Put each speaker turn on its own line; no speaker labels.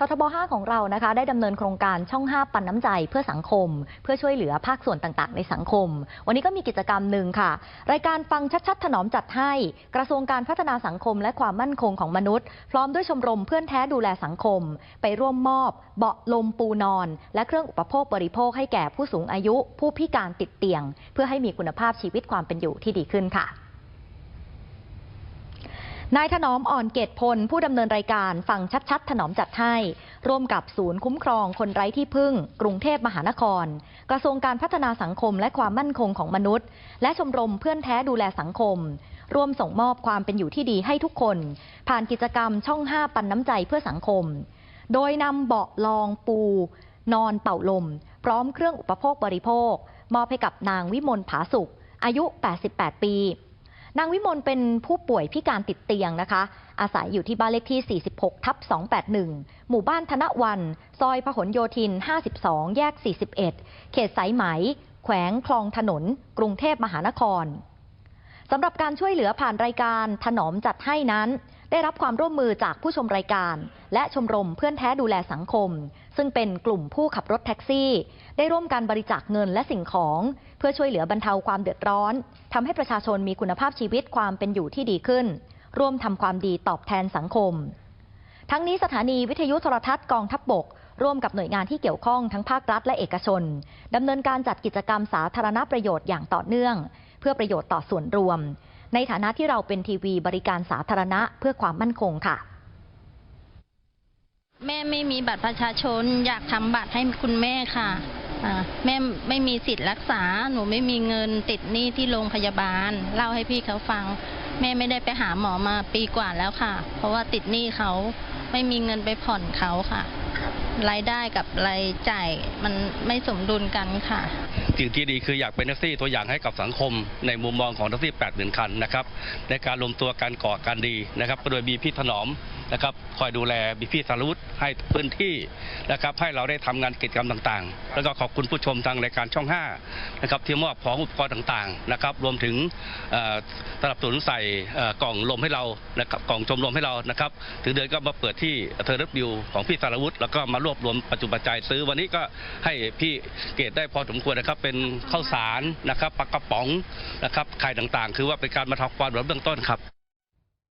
ททบ 5 ของเรานะคะ ได้ดำเนินโครงการช่อง 5 ปันน้ำใจเพื่อสังคม เพื่อช่วยเหลือภาคส่วนต่างๆ ในสังคม วันนี้ก็มีกิจกรรมหนึ่งค่ะ รายการฟังชัดๆ ถนอมจัดให้ กระทรวงการพัฒนาสังคม และความมั่นคงของมนุษย์ พร้อมด้วยชมรมเพื่อนแท้ดูแลสังคม ไปร่วมมอบ เบาะลมปูนอน และเครื่องอุปโภคบริโภคให้แก่ผู้สูงอายุ ผู้พิการติดเตียง เพื่อให้มีคุณภาพชีวิตความเป็นอยู่ที่ดีขึ้นค่ะ นายถนอมอ่อนเกตพล ผู้ดำเนินรายการฟังชัด ๆ ถนอมจัดให้ ร่วมกับศูนย์คุ้มครองคนไร้ที่พึ่ง กรุงเทพมหานคร กระทรวงการพัฒนาสังคมและความมั่นคงของมนุษย์ และชมรมเพื่อนแท้ดูแลสังคม ร่วมส่งมอบความเป็นอยู่ที่ดีให้ทุกคน ผ่านกิจกรรมช่อง5ปันน้ำใจเพื่อสังคม โดยนำเบาะรองปู นอนเป่าลม พร้อมเครื่องอุปโภคบริโภค มอบให้กับนางวิมลผาสุขอายุ 88 ปี นางวิมลเป็นผู้ป่วยพิการติดเตียงนะคะ อาศัยอยู่ที่บ้านเลขที่ 46 ทับ 281 หมู่บ้านธนวัน ซอยพหลโยธิน 52 แยก 41 เขตสายไหม แขวงคลองถนน กรุงเทพมหานครสำหรับการช่วยเหลือผ่านรายการถนอมจัดให้นั้น ได้รับความร่วมมือจากผู้ชมรายการ และชมรมเพื่อนแท้ดูแลสังคม ซึ่งเป็นกลุ่มผู้ขับรถแท็กซี่ ได้ร่วมกันบริจาคเงินและสิ่งของ เพื่อช่วยเหลือบรรเทาความเดือดร้อนทำให้ประชาชนมีคุณภาพชีวิตความเป็นอยู่ที่ดีขึ้น ร่วมทำความดีตอบแทนสังคม ทั้งนี้สถานีวิทยุโทรทัศน์กองทัพบบกร่วมกับหน่วยงานที่เกี่ยวข้องทั้งภาครัฐและเอกชนดำเนินการจัดกิจกรรมสาธารณประโยชน์อย่างต่อเนื่อง เพื่อประโยชน์ต่อส่วนรวม ในฐานะที่เราเป็นทีวีบริการสาธารณะเพื่อความมั่นคงค่ะ
แม่ไม่มีบัตรประชาชน อยากทำบัตรให้คุณแม่ค่ะแม่ไม่มีสิทธิ์รักษา หนูไม่มีเงินติดหนี้ที่โรงพยาบาล เล่าให้พี่เขาฟัง แม่ไม่ได้ไปหาหมอมาปีกว่าแล้วค่ะ เพราะว่าติดหนี้เขาไม่มีเงินไปผ่อนเขาค่ะ รายได้กับรายจ่ายมันไม่สมดุลกันค่ะ
สิ่งที่ดีคืออยากเป็นแท็กซี่ตัวอย่างให้กับสังคม ในมุมมองของแท็กซี่ 8 0,000 คันนะครับในการรวมตัวการก่อการดีนะครับโดยมีพี่ถนอม นะครับคอยดูแลมีพี่สารุตให้พื้นที่นะครับให้เราได้ทำงานกิจกรรมต่างๆ แล้วก็ขอบคุณผู้ชมทางรายการช่อง5นะครับที่มอบของอุปกรณ์ต่างๆนะครับรวมถึงสนับสนุนใส่กล่องลมให้เรานะครับกล่องชมลมให้เรานะครับถึงเดือนก็มาเปิดที่เทอร์เรบิวของพี่สารวุฒิแล้วก็มารวบรวมปัจจุบันใจยซื้อวันนี้ก็ให้พี่เกตได้พอสมควรนะครับ เป็นข้าวสารนะครับปลากระป๋องนะครับไข่ต่างๆ คือว่าเป็นการมาทำความร้อนเบื้องต้นครับ